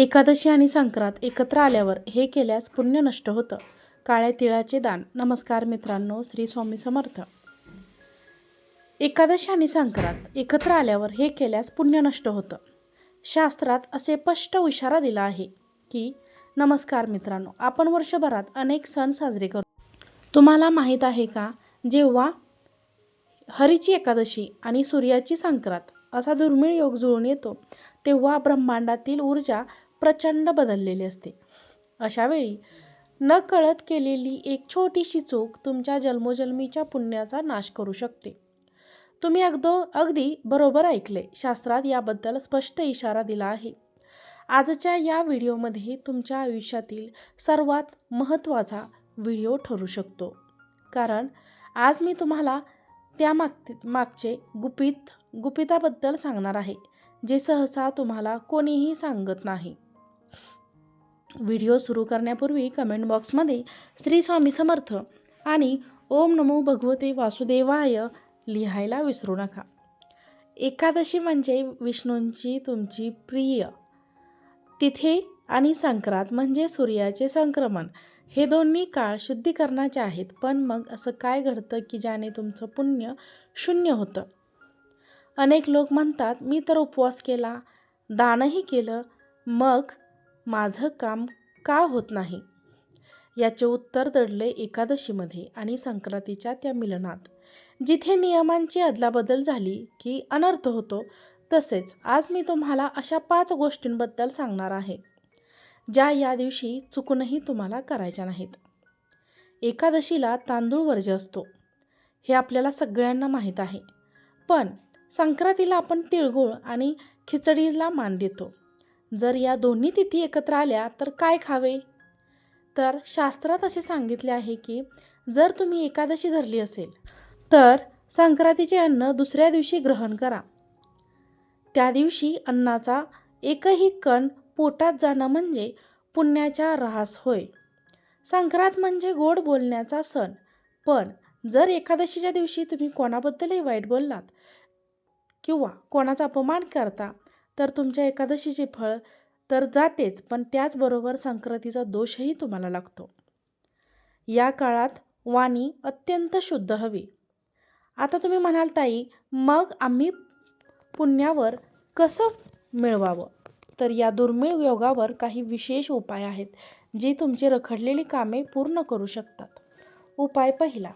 एकादशी आणि संक्रांत एकत्र आल्यावर हे केल्यास पुण्य नष्ट होतं. काळ्या तिळाचे दान. नमस्कार मित्रांनो श्री स्वामी समर्थ. एकादशी आणि संक्रांत एकत्र आल्यावर हे केल्यास पुण्य नष्ट होतं. शास्त्रात असे स्पष्ट इशारा दिला आहे की नमस्कार मित्रांनो आपण वर्षभरात अनेक सण साजरे करतो. तुम्हाला माहीत आहे का? जेव्हा हरीची एकादशी आणि सूर्याची संक्रांत असा दुर्मिळ योग जुळून येतो तेव्हा ब्रह्मांडातील ऊर्जा प्रचंड बदललेली असते. अशावेळी न कळत केलेली एक छोटीशी चूक तुमच्या जन्मोजन्मीच्या पुण्याचा नाश करू शकते. तुम्ही अगदो अगदी बरोबर ऐकले. शास्त्रात याबद्दल स्पष्ट इशारा दिला आहे. आजच्या या व्हिडिओमध्ये तुमच्या आयुष्यातील सर्वात महत्त्वाचा व्हिडिओ ठरू शकतो. कारण आज मी तुम्हाला त्या माग मागचे गुपित गुपिताबद्दल सांगणार आहे जे सहसा तुम्हाला कोणीही सांगत नाही. व्हिडिओ सुरू करण्यापूर्वी कमेंट बॉक्समध्ये श्री स्वामी समर्थ आणि ओम नमो भगवते वासुदेवाय लिहायला विसरू नका. एकादशी म्हणजे विष्णूंची तुमची प्रिय तिथे आणि संक्रांत म्हणजे सूर्याचे संक्रमण. हे दोन्ही काळ शुद्धीकरणाचे आहेत पण मग असं काय घडतं की ज्याने तुमचं पुण्य शून्य होतं? अनेक लोक म्हणतात मी तर उपवास केला दानही केलं मग माझं काम का होत नाही? याचे उत्तर दडले एकादशीमध्ये आणि संक्रांतीच्या त्या मिलनात. जिथे नियमांची अदलाबदल झाली की अनर्थ होतो तसेच आज मी तुम्हाला अशा पाच गोष्टींबद्दल सांगणार आहे ज्या या दिवशी चुकूनही तुम्हाला करायच्या नाहीत. एकादशीला तांदूळ वर्ज्य असतो. हे आपल्याला सगळ्यांना माहीत आहे. पण संक्रांतीला आपण तिळगुळ आणि खिचडीला मान देतो. जर या दोन्ही तिथी एकत्र आल्या तर काय खावे? तर शास्त्रात असे सांगितले आहे की जर तुम्ही एकादशी धरली असेल तर संक्रांतीचे अन्न दुसऱ्या दिवशी ग्रहण करा. त्या दिवशी अन्नाचा एकही कण पोटात जाणं म्हणजे पुण्याचा ऱ्हास होय. संक्रांत म्हणजे गोड बोलण्याचा सण. पण जर एकादशीच्या दिवशी तुम्ही कोणाबद्दलही वाईट बोललात किंवा कोणाचा अपमान करता तर तुमच्या एकादशीचे फळ तर जातेच पण त्याचबरोबर संक्रांतीचा दोषही तुम्हाला लागतो. या काळात वाणी अत्यंत शुद्ध हवी. आता तुम्ही म्हणाल ताई मग आम्ही पुण्यावर कसं मिळवावं? तर या दुर्मिळ योगावर काही विशेष उपाय आहेत जे तुमची रखडलेली कामे पूर्ण करू शकतात. उपाय पहिला.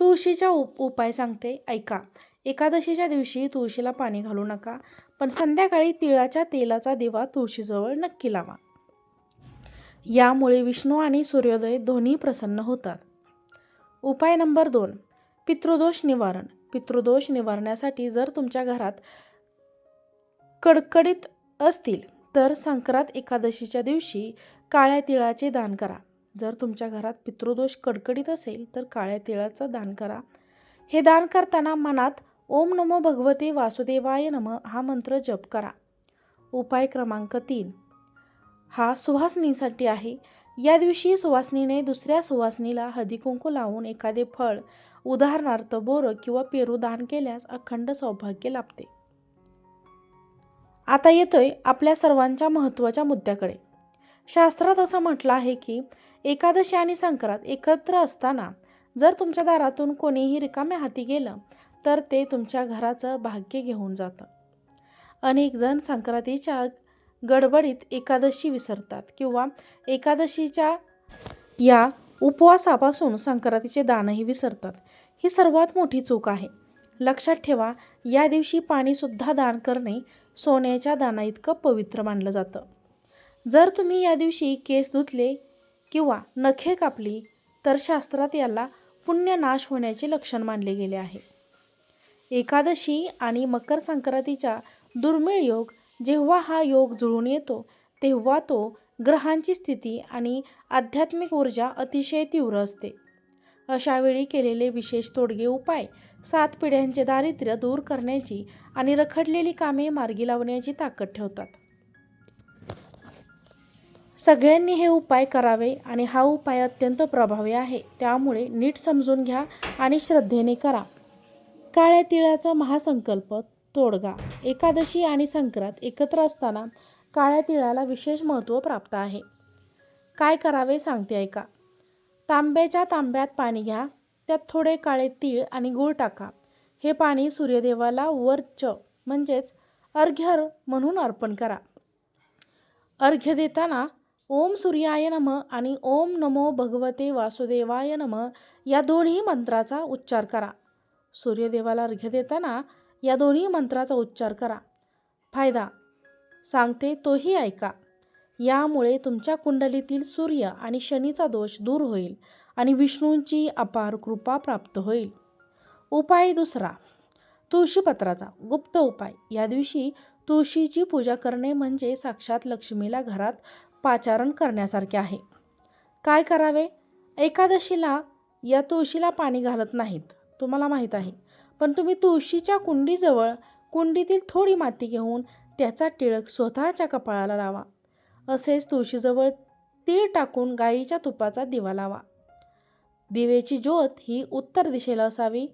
तुळशीचा उप उपाय सांगते. ऐका. एकादशीच्या दिवशी तुळशीला पाणी घालू नका पण संध्याकाळी तिळाच्या तेलाचा दिवा तुळशीजवळ नक्की लावा. यामुळे विष्णू आणि सूर्योदय दोन्ही प्रसन्न होतात. उपाय नंबर दोन पितृदोष निवारण. पितृदोष निवारण्यासाठी जर तुमच्या घरात कडकडीत असतील तर संक्रांत एकादशीच्या दिवशी काळ्या तिळाचे दान करा. जर तुमच्या घरात पितृदोष कडकडीत असेल तर काळ्या तिळाचं दान करा. हे दान करताना मनात ओम नमो भगवते वासुदेवाय नम हा मंत्र जप करा. उपाय क्रमांक तीन. हा सुवासनीसाठी आहे. या दिवशी सुवासनीने दुसऱ्या सुवासनीला हळदीकुंकू लावून एखादे फळ उदाहरणार्थ बोरं किंवा पेरू दान केल्यास अखंड सौभाग्य लाभते. आता येतोय आपल्या सर्वांच्या महत्त्वाच्या मुद्द्याकडे. शास्त्रात असं म्हटलं आहे की एकादशी आणि संक्रांत एकत्र असताना जर तुमच्या दारातून कोणीही रिकाम्या हाती गेलं तर ते तुमच्या घराचं भाग्य घेऊन जातं. अनेक जण संक्रांतीच्या गडबडीत एकादशी विसरतात किंवा एकादशीच्या या उपवासापासून संक्रांतीचे दानही विसरतात. ही सर्वात मोठी चूक आहे. लक्षात ठेवा या दिवशी पाणीसुद्धा दान करणे सोन्याच्या दानाइतकं पवित्र मानलं जातं. जर तुम्ही या दिवशी केस धुतले किंवा नखे कापली तर शास्त्रात याला पुण्यनाश होण्याचे लक्षण मानले गेले आहे. एकादशी आणि मकर संक्रांतीचा दुर्मिळ योग जेव्हा हा योग जुळून येतो तेव्हा तो ग्रहांची स्थिती आणि आध्यात्मिक ऊर्जा अतिशय तीव्र असते. अशावेळी केलेले विशेष तोडगे उपाय सात पिढ्यांचे दारिद्र्य दूर करण्याची आणि रखडलेली कामे मार्गी लावण्याची ताकद ठेवतात. सगळ्यांनी हे उपाय करावे आणि हा उपाय अत्यंत प्रभावी आहे त्यामुळे नीट समजून घ्या आणि श्रद्धेने करा. काळ्या तिळाचा महासंकल्प तोडगा एकादशी आणि संक्रांत एकत्र असताना काळ्या तिळाला विशेष महत्त्व प्राप्त आहे. काय करावे सांगते ऐका. तांब्याच्या तांब्यात पाणी घ्या त्यात थोडे काळे तीळ आणि गूळ टाका. हे पाणी सूर्यदेवाला वर्च म्हणजेच अर्घ्य म्हणून अर्पण करा. अर्घ्य देताना ओम सूर्याय नम आणि ओम नमो भगवते वासुदेवाय नम या दोन्ही मंत्राचा उच्चार करा. सूर्यदेवाला अर्घ्य देताना या दोन्ही मंत्राचा उच्चार करा. फायदा सांगते तोही ऐका. यामुळे तुमच्या कुंडलीतील सूर्य आणि शनीचा दोष दूर होईल आणि विष्णूंची अपार कृपा प्राप्त होईल. उपाय दुसरा तुळशीपत्राचा गुप्त उपाय. या दिवशी तुळशीची पूजा करणे म्हणजे साक्षात लक्ष्मीला घरात पाचारण करण्यासारखे आहे. काय करावे? एकादशीला या तुळशीला पाणी घालत नाहीत. तुम्हाला माहीत आहे. पण तुम्ही तुळशीच्या कुंडीजवळ कुंडीतील थोडी माती घेऊन त्याचा टिळक स्वतःच्या कपाळाला लावा. असेच तुळशीजवळ तीळ टाकून गाईच्या तुपाचा दिवा लावा. दिवेची ज्योत ही उत्तर दिशेला असावी.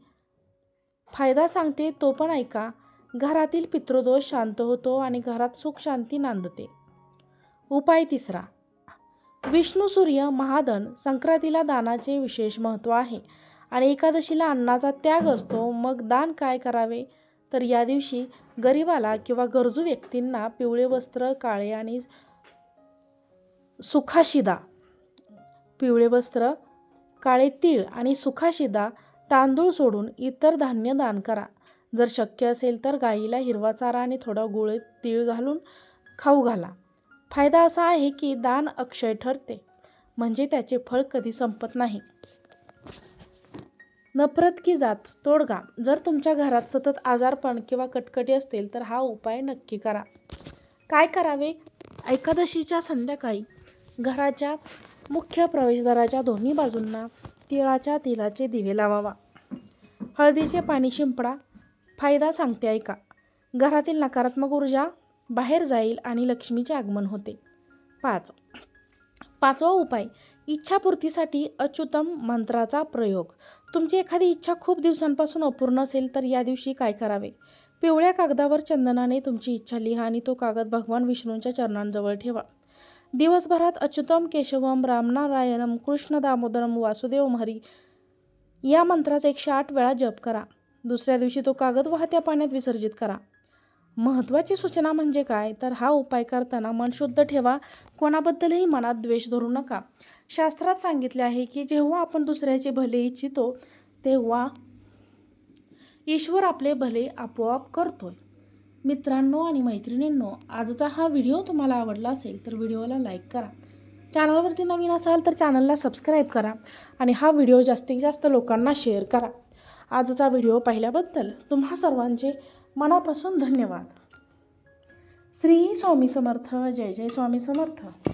फायदा सांगते तो पण ऐका घरातील पितृदोष शांत होतो आणि घरात सुख शांती नांदते. उपाय तिसरा. विष्णू सूर्य महादन संक्रांतीला दानाचे विशेष महत्त्व आहे. आणि एकादशीला अन्नाचा त्याग असतो मग दान काय करावे? तर या दिवशी गरिबाला किंवा गरजू व्यक्तींना पिवळे वस्त्र काळे आणि सुखाशिदा पिवळे वस्त्र काळे तीळ आणि सुखाशिदा तांदूळ सोडून इतर धान्य दान करा. जर शक्य असेल तर गाईला हिरवा चारा आणि थोडा गुळ तीळ घालून खाऊ घाला. फायदा असा आहे की दान अक्षय ठरते म्हणजे त्याचे फळ कधी संपत नाही. नफरत की जात तोडगा. जर तुमच्या घरात सतत आजारपण किंवा कटकटी असतील तर हा उपाय नक्की करा. काय करावे? एकादशीच्या संध्याकाळी घराच्या मुख्य प्रवेशद्वाराच्या दोन्ही बाजूंना तिळाच्या तिलाचे दिवे लावावा. हळदीचे पाणी शिंपडा. फायदा सांगते ऐका. घरातील नकारात्मक ऊर्जा बाहेर जाईल आणि लक्ष्मीचे आगमन होते. पाच. पाचवा उपाय इच्छापूर्तीसाठी अच्युतम मंत्राचा प्रयोग. तुमची एखादी इच्छा खूप दिवसांपासून अपूर्ण असेल तर या दिवशी काय करावे? पिवळ्या कागदावर चंदनाने तुमची इच्छा लिहा आणि तो कागद भगवान विष्णूंच्या चरणांजवळ ठेवा. दिवसभरात अच्युतम केशवम रामनारायणम कृष्ण दामोदरम वासुदेव हरी या मंत्राचा एकशे आठ वेळा जप करा. दुसऱ्या दिवशी तो कागद वाहत्या पाण्यात विसर्जित करा. महत्त्वाची सूचना म्हणजे काय? तर हा उपाय करताना मन शुद्ध ठेवा. कोणाबद्दलही मनात द्वेष धरू नका. शास्त्रात सांगितले आहे की जेव्हा आपण दुसऱ्याचे भले इच्छितो तेव्हा ईश्वर आपले भले आपोआप करतोय. मित्रांनो आणि मैत्रिणींनो आजचा हा व्हिडिओ तुम्हाला आवडला असेल तर व्हिडिओला लाईक करा. चॅनलवरती नवीन असाल तर चॅनलला सबस्क्राईब करा आणि हा व्हिडिओ जास्तीत जास्त लोकांना शेअर करा. आजचा व्हिडिओ पाहिल्याबद्दल तुम्हा सर्वांचे मनापासून धन्यवाद. श्री स्वामी समर्थ जय जय स्वामी समर्थ.